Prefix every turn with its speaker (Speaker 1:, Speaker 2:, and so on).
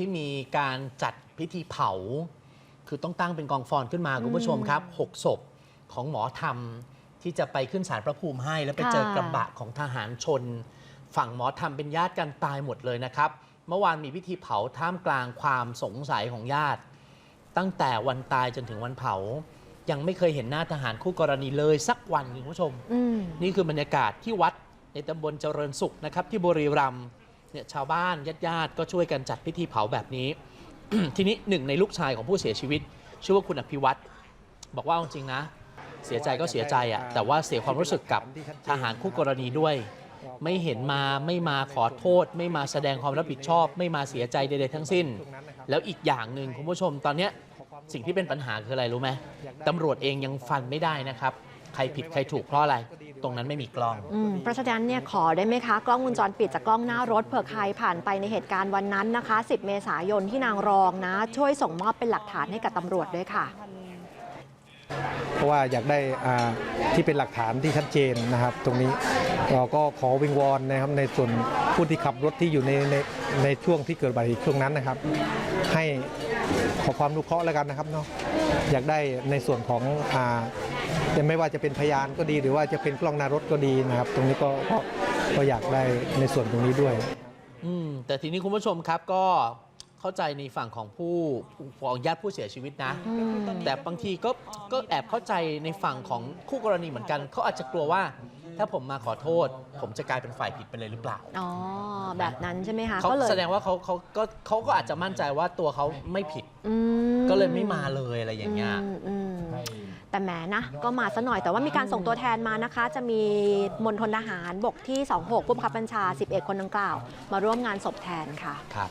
Speaker 1: ที่มีการจัดพิธีเผา คือต้องตั้งเป็นกองฟอนขึ้นมา คุณผู้ชมครับหกศพของหมอธรรม ที่จะไปขึ้นศาลพระภูมิให้ แล้วไปเจอ
Speaker 2: ค่ะ
Speaker 1: กระบะของทหารชน ฝั่งหมอธรรมเป็นญาติกันตายหมดเลยนะครับ เมื่อวานมีพิธีเผาท่ามกลางความสงสัยของญาติ ตั้งแต่วันตายจนถึงวันเผา ยังไม่เคยเห็นหน้าทหารคู่กรณีเลยสักวันหนึ่งคุณผู้ชม
Speaker 2: อืม
Speaker 1: นี่คือบรรยากาศที่วัดในตำบลเจริญสุขนะครับที่บุรีรัมย์ เนี่ยชาวบ้านญาติๆก็ช่วยกันจัดพิธีเผาแบบนี้ ทีนี้หนึ่งในลูกชายของผู้เสียชีวิต ชื่อว่าคุณอภิวัตรบอกว่าเอาจริงนะ เสียใจก็เสียใจอะแต่ว่าเสียความรู้สึกกับทหารคู่กรณีด้วย ไม่เห็นมาไม่มาขอโทษ ไม่มาแสดงความรับผิดชอบ ไม่มาเสียใจใดๆทั้งสิ้น แล้วอีกอย่างหนึ่งคุณผู้ชมตอนเนี้ยสิ่งที่เป็นปัญหาคืออะไรรู้ไหมตำรวจเองยังฟันไม่ได้นะครับ ใครผิดใครถูกเพราะอะไร ตรงนั้นไม่มีกล้อง
Speaker 2: อืมเพราะฉะนั้นเนี่ยขอได้ไหมคะ กล้องวงจรปิดจากกล้องหน้ารถเผื่อใครผ่านไปในเหตุการณ์วันนั้นนะคะ 10 เมษายนที่นางรองนะ ช่วยส่งมอบเป็นหลักฐานให้กับตำรวจด้วยค่ะ
Speaker 3: เพราะว่าอยากได้ที่เป็นหลักฐานที่ชัดเจนนะครับ ตรงนี้เราก็ขอวิงวอนนะครับในส่วนผู้ที่ขับรถที่อยู่ในในในช่วงที่เกิดอุบัติเหตุช่วงนั้นนะครับ ให้ขอความรู้เคราะห์แล้วกันนะครับเนาะอยากได้ในส่วนของอ่าจะไม่ว่าจะเป็นพยานก็ดี หรือว่าจะเป็นกล้องหน้ารถก็ดีนะครับ ตรงนี้ก็ก็ก็อยากได้ในส่วนตรงนี้ด้วย
Speaker 1: อืมแต่ทีนี้คุณผู้ชมครับก็ เข้าใจในฝั่งของผู้ของญาติผู้เสียชีวิตนะ
Speaker 2: อืม
Speaker 1: แต่บางทีก็ก็แอบเข้าใจในฝั่งของคู่กรณีเหมือนกัน เขาอาจจะกลัวว่า ถ้าผมมาขอโทษ ผมจะกลายเป็นฝ่ายผิดไปเลยหรือเปล่า
Speaker 2: อ๋อแบบนั้นใช่ไหมคะ
Speaker 1: เขา
Speaker 2: ก็เลย
Speaker 1: แสดงว่าเขาเขาก็เขาก็อาจจะมั่นใจว่าตัวเขาไม่ผิด
Speaker 2: อืม
Speaker 1: ก็เลยไม่มาเลยอะไรอย่างเงี้ย
Speaker 2: อืมอืมแต่แหมนะก็มาซะหน่อยแต่ว่ามีการส่งตัวแทนมานะคะ จะมีมณฑลทหารบกที่ 26ผู้บังคับบัญชา 11 คนดังกล่าว มาร่วมงานศพแทนค่ะ
Speaker 1: ครับ